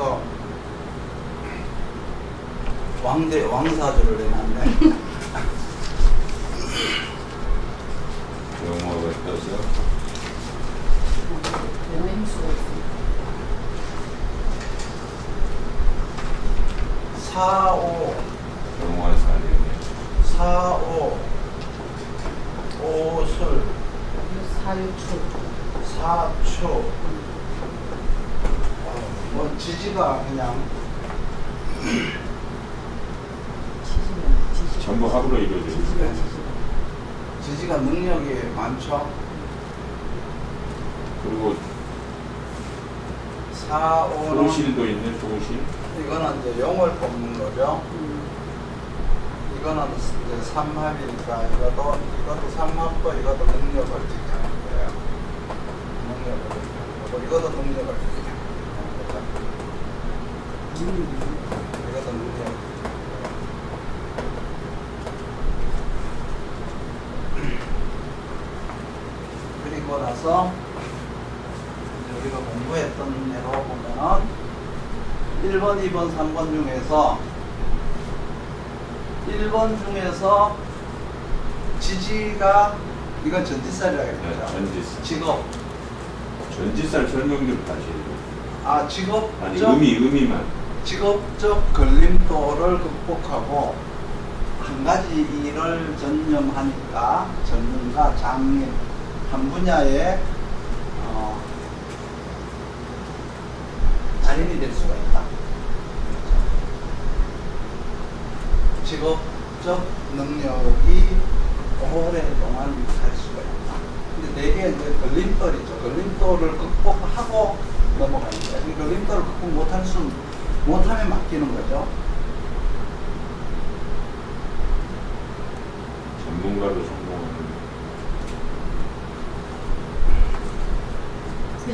이거 왕대 왕사주를 내놨네. 영어가 떠서 영어 힘수가 있습니다. 사오 영화 사례네. 사오 오술 사유축. 사초 뭐 지지가 그냥. 전부 합으로 이루어져 있어요. 지지가 능력이 많죠. 그리고 사오는 소실도 있네, 소실. 이거는 이제 용을 뽑는 거죠. 음. 이거는 이제 삼합이니까 이것도 이것도 삼합도 이것도 능력을 지켜하는 거예요. 능력을 지켜하고 이것도 능력을 지켜하는 거죠. 이것도 능력. 그리고 나서 우리가 공부했던 대로 보면은 1번, 2번, 3번 중에서 1번 중에서 지지가 이건 전지살이라고 네. 전지살. 직업. 전지살 설명 좀 다시 해줘. 아 직업. 아니, 의미, 의미만. 직업적 걸림돌을 극복하고 한 가지 일을 전념하니까 전문가, 장인 한 분야에 어, 달인이 될 수가 있다. 직업적 능력이 오랫동안 갈 수가 있다. 근데 대개 이제 걸림돌이죠. 걸림돌을 극복하고 넘어가는. 이 걸림돌을 극복 못할 수, 못하면 맡기는 거죠. 전문가로 성공하는.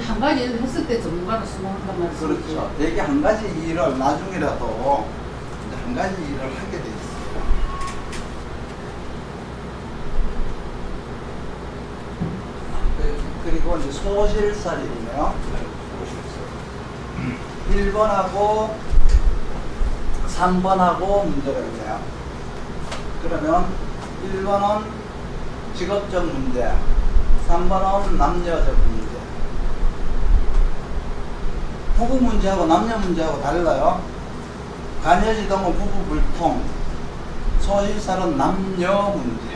한 가지 일을 했을 때 전문가로 수능한단 말씀이죠. 그렇죠. 대개 한 가지 일을 나중이라도 한 가지 일을 하게 돼 있어요. 그- 그리고 이제 소실살이네요. 소실살. 1번하고 3번하고 문제가 있네요. 그러면 1번은 직업적 문제, 3번은 남녀적 문제. 부부 문제하고 남녀 문제하고 달라요. 간여지동은 부부 불통, 소실살은 남녀 문제.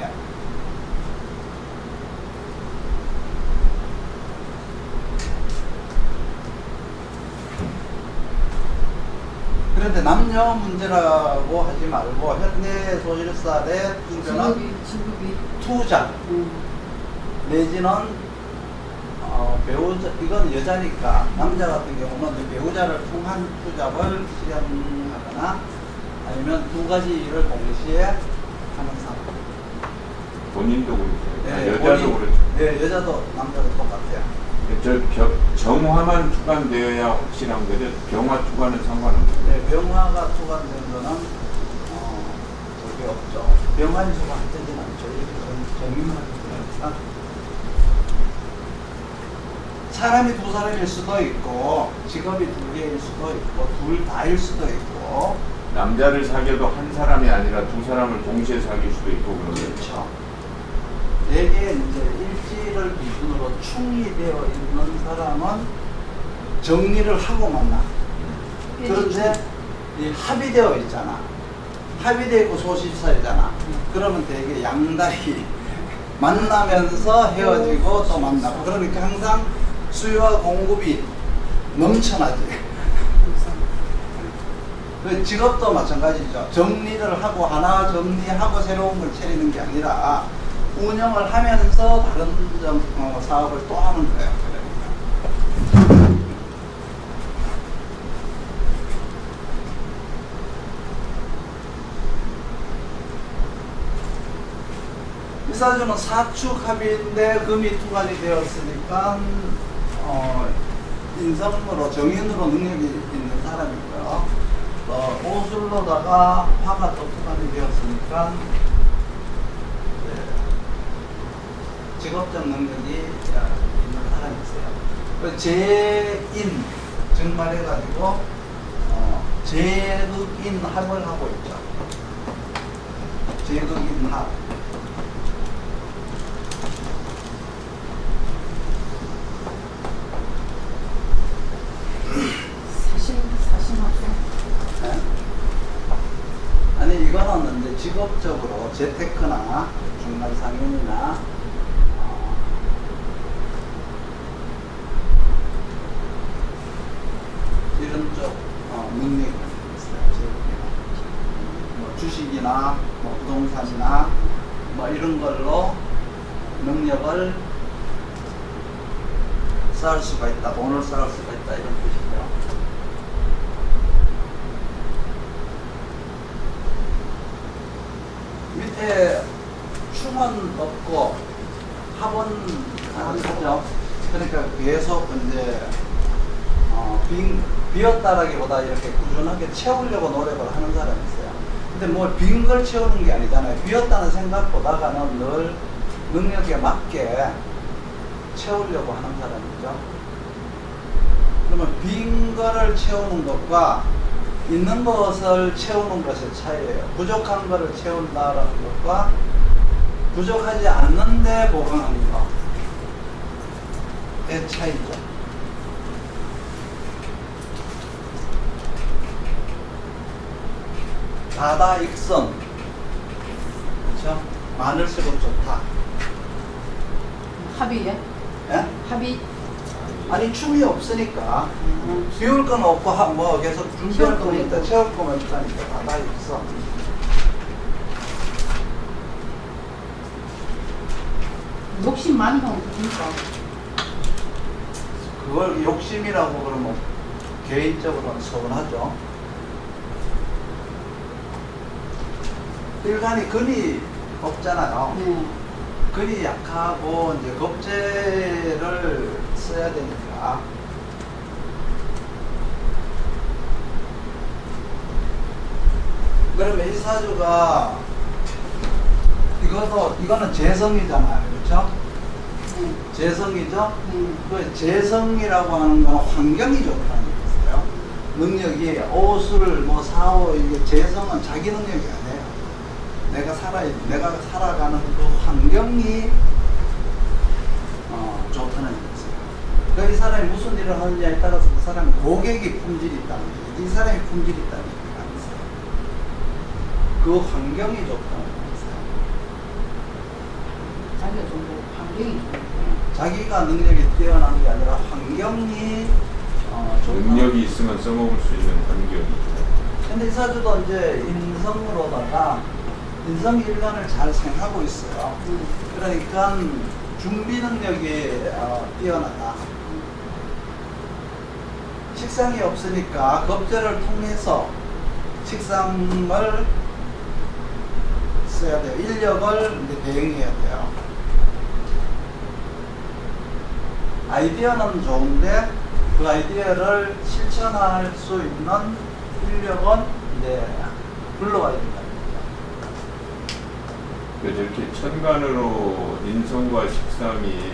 그런데 남녀 문제라고 하지 말고 현대 소실살의 문제는. 투자 음. 내지는 어, 배우자 이건 여자니까 남자 같은 경우는 배우자를 통한 투잡을 실현하거나 아니면 두 가지 일을 동시에 하는 사람. 본인도 그렇죠. 네, 여자도 본인- 그렇죠. 네, 여자도 남자도 똑같아요. 저 벽, 정화만 투과되어야 확실한 거죠. 병화 투과는 상관없어요. 네, 병화가 투과된 거는 어, 저게 없죠. 병화는 투과되진 않죠. 이렇게 정- 정의하게 되니까. 사람이 두 사람일 수도 있고 직업이 두 개일 수도 있고 둘 다일 수도 있고 남자를 사귀어도 한 사람이 아니라 두 사람을 동시에 사귈 수도 있고 그런 거죠. 그렇죠. 대개 이제 일지를 기준으로 충이 되어 있는 사람은 정리를 하고 만나. 그런데 이 합의되어 있잖아. 합의되어 있고 소실사이잖아. 그러면 되게 양다리 만나면서 헤어지고 또 만나고 그러니까 항상 수요와 공급이 넘쳐나지. 그 직업도 마찬가지죠. 정리를 하고 하나 정리하고 새로운 걸 차리는 게 아니라 운영을 하면서 다른 점, 어, 사업을 또 하는 거예요. 그러니까. 이 사주는 사축합인데 금이 투관이 되었으니까 어, 인성으로 정인으로 능력이 있는 사람이고요. 어, 오술로다가 화가 또 투관이 되었으니까 네, 직업적 능력이 있는 사람이세요. 그 재인 증발해가지고 제극인 합을 하고 있죠. 제극인 합. 네? 아니 이거는 이제 직업적으로 재테크나 중간 상인이나 어, 이런 쪽 어, 능력이 있어요. 재테크나. 뭐 주식이나 뭐 부동산이나 뭐 이런 걸로 능력을 쌓을 수가 있다, 돈을 쌓을 수가 있다 이런 뜻이죠. 밑에 충은 없고 합은 하죠. 그러니까 계속 이제 어, 빈, 비었다라기보다 이렇게 꾸준하게 채우려고 노력을 하는 사람이 있어요. 근데 뭐 빈 걸 채우는 게 아니잖아요. 비었다는 생각보다가는 늘 능력에 맞게 채우려고 하는 사람이죠. 그러면 빈 거를 채우는 것과 있는 것을 채우는 것의 차이예요. 부족한 것을 채운다라는 것과 부족하지 않는데 보강하는 것의 차이죠. 다다익선 그렇죠? 많을수록 좋다. 합의에 예? 합의 아니 춤이 없으니까 음, 비울 건 없고 하- 뭐 계속 준비할 건 있고. 채울 거면 있다니까 다다익선. 욕심 많은 건 그러니까 그걸 욕심이라고 그러면 개인적으로는 서운하죠. 일간이 근이 없잖아요. 네. 근이 약하고 이제 겁재를 써야 되니까. 그러면 이 사주가 이것도 이거는 재성이잖아요, 그렇죠? 네. 재성이죠. 네. 그 재성이라고 하는 건 환경이 좋다는 얘기예요. 능력이 오술 뭐 사오 이게 재성은 자기 능력이 아니에요. 내가 살아 내가 살아가는 그 환경이 어, 좋다는 얘기예요. 그이 사람이 무슨 일을 하느냐에 따라서 그 사람이 고객이 품질이 있다는 얘기. 이 사람이 품질이 있다는 얘기가 아니에요. 그 환경이 좋다는 얘기예요. 자기가 좀 환경이 좀 자기가 능력이 뛰어난 게 아니라 환경이 어, 좋다. 능력이 있으면 써먹을 수 있는 환경이 근데 이 사주도 이제 인성으로다가 인성 일관을 잘 생각하고 있어요. 음, 그러니까 준비 능력이 어, 뛰어나다. 식상이 없으니까 겁재를 통해서 식상을 써야 돼요. 인력을 이제 대응해야 돼요. 아이디어는 좋은데 그 아이디어를 실천할 수 있는 인력은 이제 불러와야 된다. 이렇게 천간으로 인성과 식상이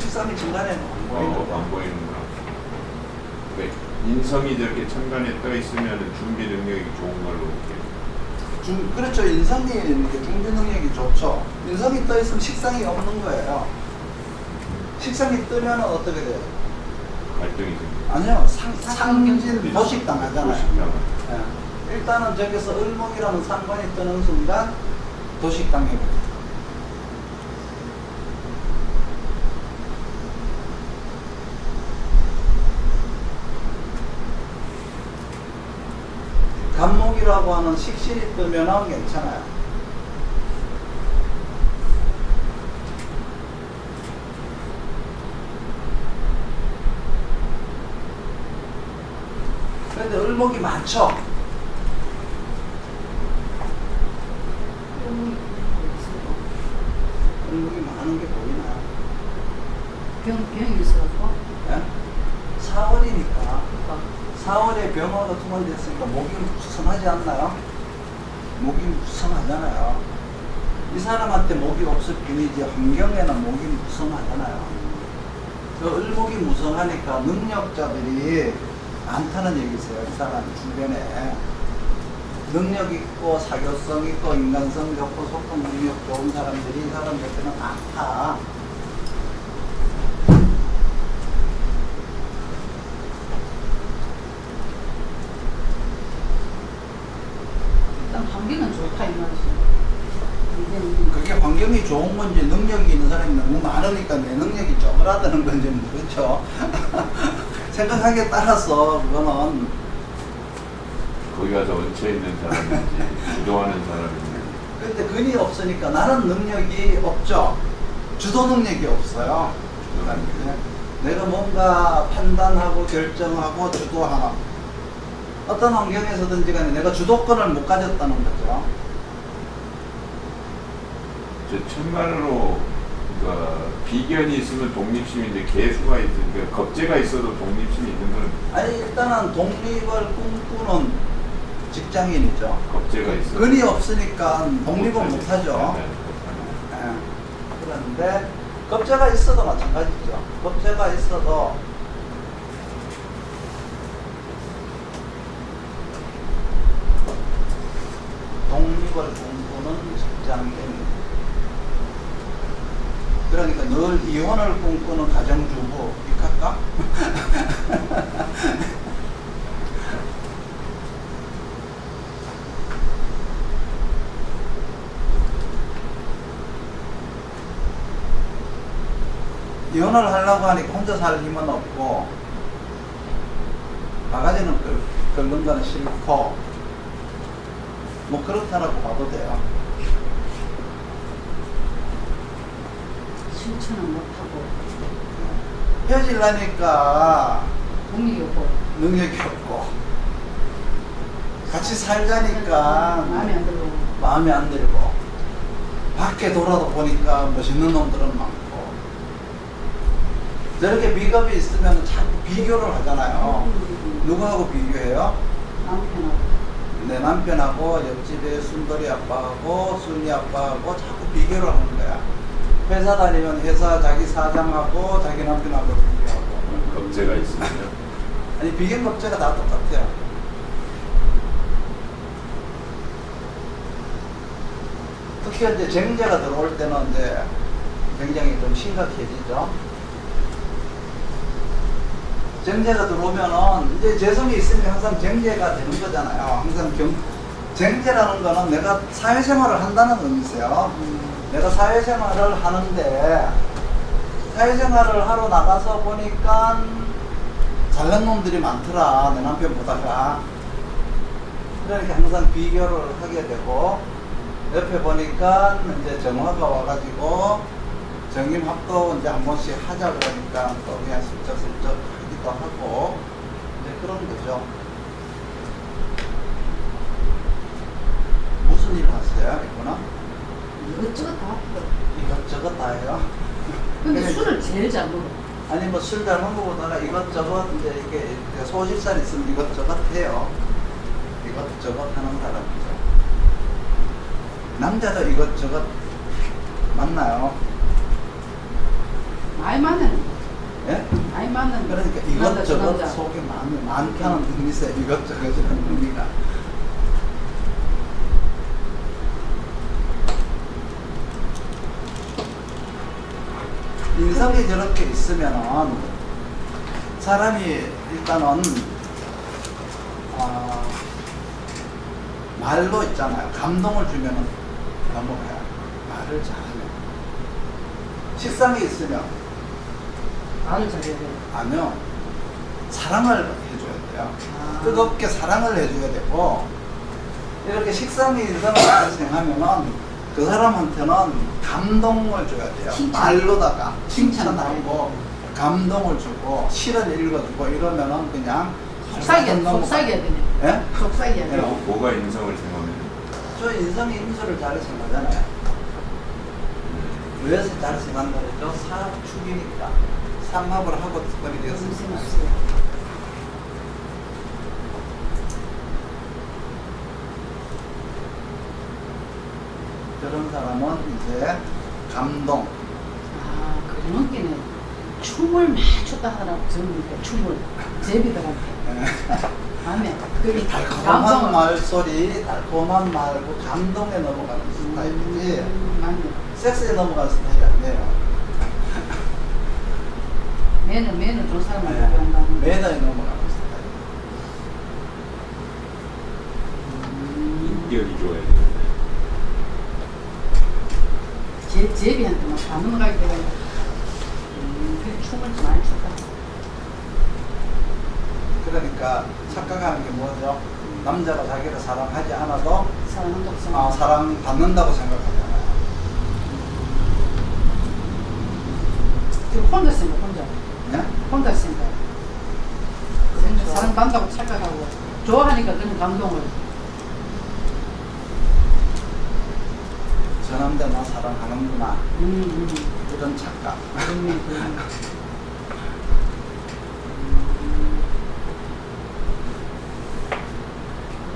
식상이 중간에 안 보이는 어, 보이는구나. 그러니까 인성이 저렇게 천간에 떠 있으면 준비 능력이 좋은 걸로 이렇게 중, 그렇죠. 인성이 이렇게 준비 능력이 좋죠. 인성이 떠 있으면 식상이 없는 거예요. 식상이 뜨면 어떻게 돼요? 갈등이 생겨. 아니요. 상, 상진 도식 당하잖아요. 도식당하죠. 예. 일단은 저기서 을목이라는 상관이 뜨는 순간 도식 당해요. 간목이라고 하는 식신이 뜨면은 괜찮아요. 그런데 을목이 많죠. 많은 게 보이나요? 병 병이 있어서 예? 4월이니까 그러니까 4월에 병화가 투만됐으니까 목이 무성하지 않나요? 목이 무성하잖아요. 이 사람한테 목이 없을 뿐이지 환경에는 목이 무성하잖아요. 그 을목이 무성하니까 능력자들이 많다는 얘기세요. 이 사람 주변에 능력 있고 사교성 있고 인간성 좋고 소통 능력 좋은 사람들이 이 사람 옆에는 많다. 일단 환경은 좋다 이. 이제는 그게 환경이 좋은 건지 능력이 있는 사람이 너무 많으니까 내 능력이 쪼그라드는 건지 모르죠. 생각하기에 따라서 그거는 거기 가서 얹혀 있는 사람인지 주도하는 사람인지 근데 근이 없으니까 나는 능력이 없죠. 주도 능력이 없어요. 주도하는 게 내가 뭔가 판단하고 결정하고 주도하는 어떤 환경에서든지 간에 내가 주도권을 못 가졌다는 거죠. 저 천만으로 그러니까 비견이 있으면 독립심인데 개수가 있으니까 겁재가 있어도 독립심이 있는 건 아니 일단은 독립을 꿈꾸는 직장인이죠. 겁재가 있어. 근이 없으니까 독립은 못하죠. 네, 못하네. 예. 그런데 겁재가 있어도 마찬가지죠. 겁재가 있어도 독립을 꿈꾸는 직장인. 그러니까 늘 이혼을 꿈꾸는 가정주부 이할까? 이혼을 하려고 하니까 혼자 살 힘은 없고 바가지는 끓, 끓는 거는 싫고 뭐 그렇다라고 봐도 돼요. 실천은 못하고. 헤어질라니까 동력이 없고. 능력이 없고. 같이 살자니까 마음에 안 들고. 마음에 안 들고. 밖에 돌아도 보니까 멋있는 놈들은 많고 저렇게 비겁이 있으면 자꾸 비교를 하잖아요. 누구하고 비교해요? 남편하고 내 남편하고 옆집에 순돌이 아빠하고 순이 아빠하고 자꾸 비교를 하는 거야. 회사 다니면 회사 자기 사장하고 자기 남편하고 비교하고. 겁재가 있으면 아니 비교 겁재가 다 똑같아요. 특히 이제 정제가 들어올 때는 이제 굉장히 좀 심각해지죠. 정제가 들어오면은 이제 재성이 있으면 항상 정제가 되는 거잖아요. 항상 경, 정제라는 거는 내가 사회생활을 한다는 의미세요. 내가 사회생활을 하는데 사회생활을 하러 나가서 보니까 잘난 놈들이 많더라 내 남편보다가 그러니까 항상 비교를 하게 되고 옆에 보니까 이제 정화가 와가지고 정임합도 이제 한 번씩 하자 그러니까 또 그냥 슬쩍슬쩍 하기도 하고 이제 그런 거죠. 무슨 일 하세요 이거는? 이것저것 다 합니다. 이것저것 다 해요. 근데 네. 술을 제일 잘 먹어. 아니 뭐 술 잘 먹는 것보다가 이것저것 이제 이게 소식살 있으면 이것저것 해요. 이것저것 하는 사람이죠. 남자도 이것저것 만나요. 많이 맞는 예? 많이 맞는 그러니까 이것저것 남자. 속에 많, 많다는 의미세요. 이것저것이라는 의미가. 인성이 저렇게 있으면은 사람이 일단은 어, 말로 있잖아요. 감동을 주면은 넘어가요. 말을 잘하면. 식상이 있으면 잘해야 돼. 아니요. 사랑을 해줘야 돼요. 아. 뜨겁게 사랑을 해줘야 되고, 이렇게 식상이 인상을 발생하면은 그 사람한테는 감동을 줘야 돼요. 칭찬. 말로다가 칭찬 칭찬하고, 감동을 주고, 시를 읽어주고, 이러면은 그냥. 속삭여, 넘어가- 속삭여야 되네. 예? 속삭여야 돼. 네. 뭐, 뭐가 인성을 생각하면 저 인성이 인수를 잘 생각하잖아요. 왜 잘 생각한다 그랬죠? 사축이니까. 삼합을 하고 무슨 되었습니다. 저런 사람은 이제 감동, 아, 그런 게네. 춤을 막 췄다 하더라고 젊은이들 춤을 제비들한테 마음에 그게 달콤한 말소리, 달콤한 말고 감동에 넘어가는 스타일이지 음, 맞네 섹스에 넘어가는 스타일이 아니에요. 매너 매너 좋은 사람만 네. 연구한다는 매너에 넘어가는 스타일. 인격이 좋아야 되는데. 제, 제비한테 막다 넘어갈 때가 음, 그 춤을 좀 많이 췄다 그러니까 착각하는 게 뭐죠? 남자가 자기를 사랑하지 않아도 사랑한다고 생각 아, 사랑받는다고 생각하잖아요. 지금 혼자 생각 혼자 네? 혼자 생각 그렇죠. 사랑받는다고 착각하고 좋아하니까 그런 감동을 저 남자 나 사랑하는구나. 음, 음. 이런 착각. 그러네.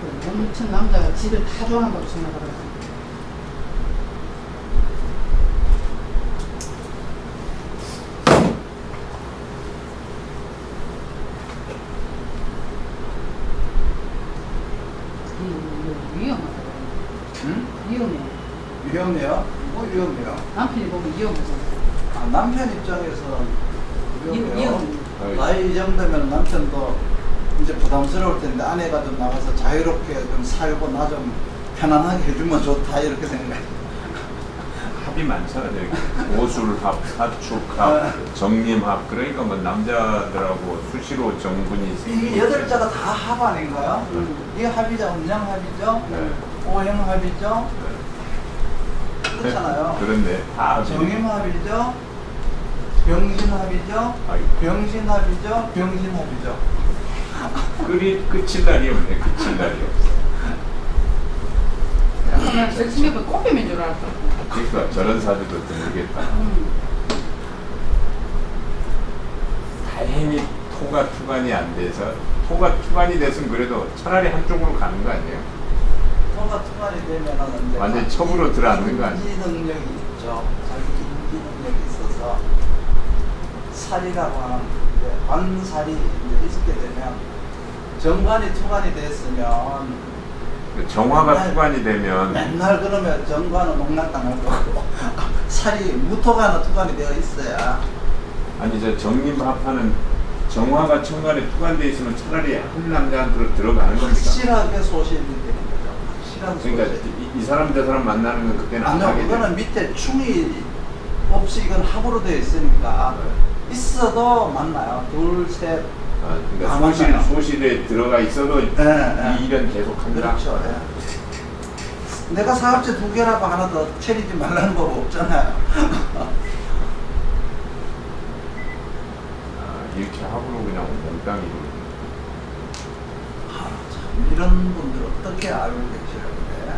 그래, 엄청 남자가 집을 다 좋아한다고 생각하더라고. 이- 이- 위험하다. 응? 위험해. 위험해요? 뭐 위험해요? 남편이 보면 위험하잖아. 아, 남편 입장에서는 위험해요. 나이 이 정도면 남편도 이제 부담스러울 텐데 아내가 좀 나가서 자유롭게 좀 살고 나 좀 편안하게 해주면 좋다 이렇게 생각해. 합이 많잖아요. 오술합, 사축합, 정림합. 그러니까 뭐 남자들하고 수시로 정분이 이 생기고. 여덟 자가 다 합 아닌가요? 음. 이 합이자 음양 합이죠? 네. 오형 합이죠? 그렇잖아요. 그런데 다 합이- 정임 합이죠? 병신 합이죠? 아이고. 병신 합이죠? 병신 합이죠? 끝이 날이 없네. 끝일 날이 없어. 나 섹시메이커 꽃뱀인 줄 알았다. 그러니까 저런 사주도 드물겠다. 음. 다행히 토가 투간이 안 돼서 토가 투간이 됐으면 그래도 차라리 한쪽으로 가는 거 아니에요? 토가 투간이 되면은 완전히 첩으로 들어앉는 거 아니에요? 인지 능력이 있죠. 자기 인지 능력이 있어서 살이라고 하는 관살이 이제 있게 되면 정관이 투간이 됐으면 정화가 맨날- 투간이 되면 맨날 그러면 정관은 농락당할 거고 살이 무토가는 투간이 되어 있어야 아니 저 정림합하는 정화가 천간에 투간돼 있으면 차라리 한 남자한테로 들어가는 겁니다. 확실하게 소실이 되는 거죠. 확실한 그러니까 소실. 이, 이 사람 저 사람 만나는 건 그때는 안 아니요, 하게 그거는. 밑에 충이 없이 이건 합으로 되어 있으니까 있어도 만나요. 둘, 셋. 아, 그러니까 아, 소실. 소실에 들어가 있어도 이 네. 일은 계속 한다. 그렇죠. 예. 내가 사업체 두 개라고 하나 더 차리지 말라는 법 없잖아요. 아, 이렇게 합으로 그냥 몽땅 이루는. 아, 참, 이런 분들 어떻게 알고? 그래?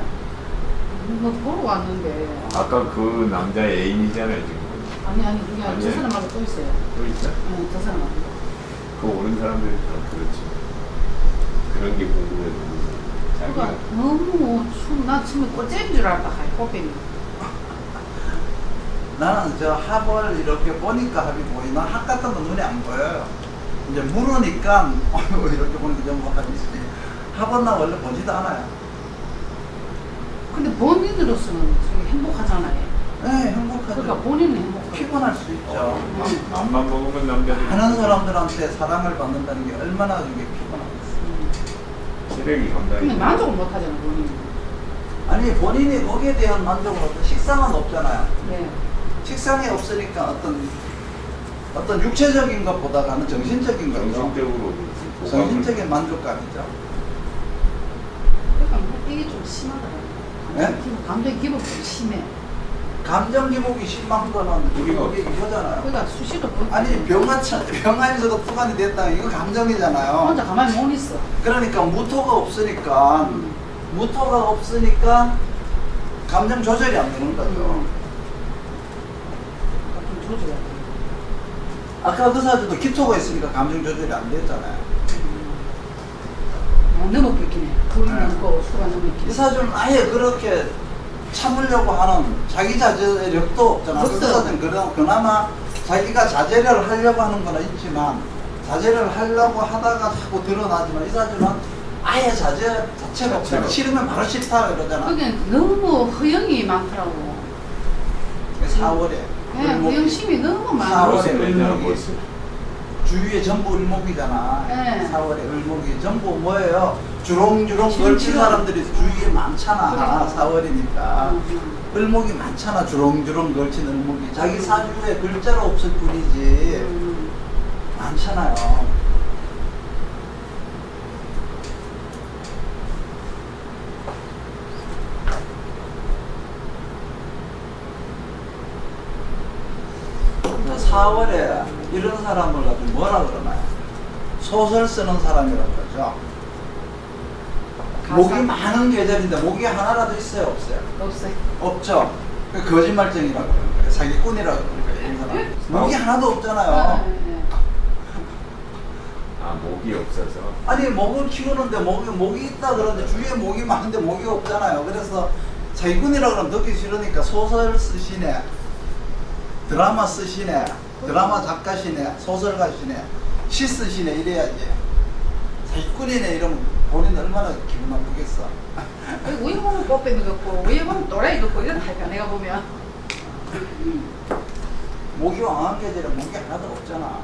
이거 보러 왔는데. 아까 그 남자 애인이잖아요 지금. 아니, 아니, 그게 아니라 저 아니에요. 사람하고 또 있어요. 또 있어? 네, 저 사람하고. 그 오는 사람들이 다 그렇지. 그런 게 궁금해서. 그가 자기가 너무 춤, 나 춤이 꽃잼인 줄 하이, 꽃뱀이. 나는 저 합을 이렇게 보니까 합이 보이나 합 같은 건 눈에 안 보여요. 이제 물으니까 이렇게 보니까 전부 합이지. 합은 나 원래 보지도 않아요. 근데 본인으로서는 되게 행복하잖아요. 네, 행복하죠. 그러니까 본인은 행복하고. 피곤할 수 있죠. 음. 맘만 먹으면 남자들이 하는 사람들한테 사랑을 받는다는 게 얼마나 그게 피곤하겠어요. 음. 체력이. 근데 만족을 못 하잖아, 본인은. 아니 본인이 거기에 대한 만족은 없고 식상은 없잖아요. 네. 식상이 없으니까 어떤 어떤 육체적인 것보다는 정신적인 거죠. 정신적으로 정신적인 만족감이죠. 그러니까 뭐 이게 좀 심하더라고요. 네? 감정 기복, 감정 기복이 좀 심해. 감정 기복이 심한 거는 우리가 이게 이거잖아요. 그러니까 수시도 그렇고. 아니 병아차 병아에서도 투간이 됐다는 이거 감정이잖아요. 혼자 가만히 못 있어. 그러니까 무토가 없으니까 음. 무토가 없으니까 감정 조절이 안 되는 거죠. 음. 좀 조절해야 돼. 아까 그 사주도 기토가 있으니까 감정 조절이 안 됐잖아요. 아, 너무 뺏기네. 불이 네. 넘고 수가 너무 이 뺏기네. 사주는 아예 그렇게 참으려고 하는 자기 자제력도 없잖아. 그. 사주는 그나- 그나마 자기가 자제를 하려고 하는 거는 있지만 자제를 하려고 하다가 자꾸 드러나지만 이 사주는 아예 자제 자체가. 자체가 싫으면 바로 싫다 그러잖아. 거긴 너무 허영이 많더라고. 4월에 예, 허영심이 너무 많아. 사월. 무 주위에 전부 을목이잖아. 네. 4월에 을목이 전부 뭐예요? 주렁주렁 걸친. 사람들이 주위에 많잖아. 그러니까. 4월이니까. 음, 음. 을목이 많잖아. 주렁주렁 걸친 을목이. 자기 사주에 글자로 없을 뿐이지. 음. 많잖아요. 근데 4월에 이런 사람을 가지고 뭐라 그러나요? 소설 쓰는 사람이라고 그러죠. 가사. 목이 많은 계절인데 목이 하나라도 있어요, 없어요? 없어요. 없죠. 그 거짓말쟁이라고 그러는 거예요. 사기꾼이라고 이 사람. 목이 하나도 없잖아요. 예, 예, 예. 아 목이 없어서 아니 목을 키우는데 목이 목이 있다 그러는데 주위에 목이 많은데 목이 없잖아요. 그래서 사기꾼이라 그러면 듣기 싫으니까 소설 쓰시네, 드라마 쓰시네, 드라마 작가시네, 소설가시네, 시 쓰시네 이래야지. 사기꾼이네 이러면 본인 얼마나 기분 나쁘겠어. 우리 보면 꽃뱀이 걷고, 우리 보면 또라이 걷고, 이렇다니까, 내가 보면. 목이 왕한 계절에 목이 하나도 없잖아.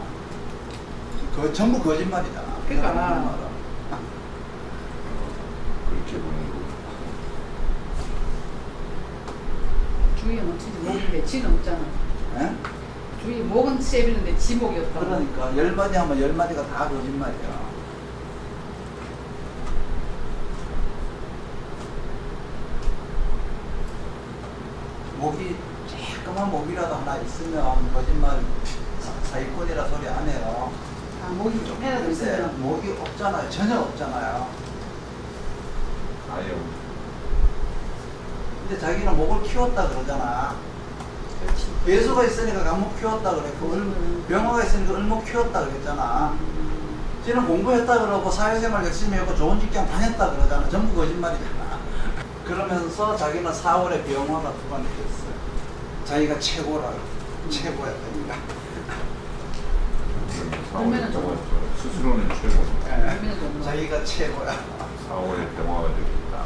그 전부 거짓말이잖아. 그러니까. 그 말은. 그렇게 보는 거. 주위에 뭐 진짜 목인데 지는 없잖아. 예? 주위에 목은 세비는데 지 목이 없다. 그러니까 열 마디 하면 열 마디가 다 거짓말이야. 목이 조그만 목이라도 하나 있으면 거짓말 사- 사기꾼이라 소리 안 해요. 아, 목이 좀 해라도 근데 있으면. 목이 없잖아요. 전혀 없잖아요. 아예 근데 자기는 목을 키웠다 그러잖아. 그렇지. 예수가 있으니까 감목 키웠다 그래. 그 음. 을, 병화가 있으니까 을목 키웠다 그랬잖아. 음, 쟤는 공부했다 그러고 사회생활 열심히 하고 좋은 직장 다녔다 그러잖아. 전부 거짓말이잖아. 그러면서 자기는 4월에 병화가 두 번 됐어요. 자기가 최고라고. 최고야, 자기가. 그러면은 4월에 좀- 병화 스스로는 최고. 뭐. 자기가 최고야. 4월에 병화가 되겠다.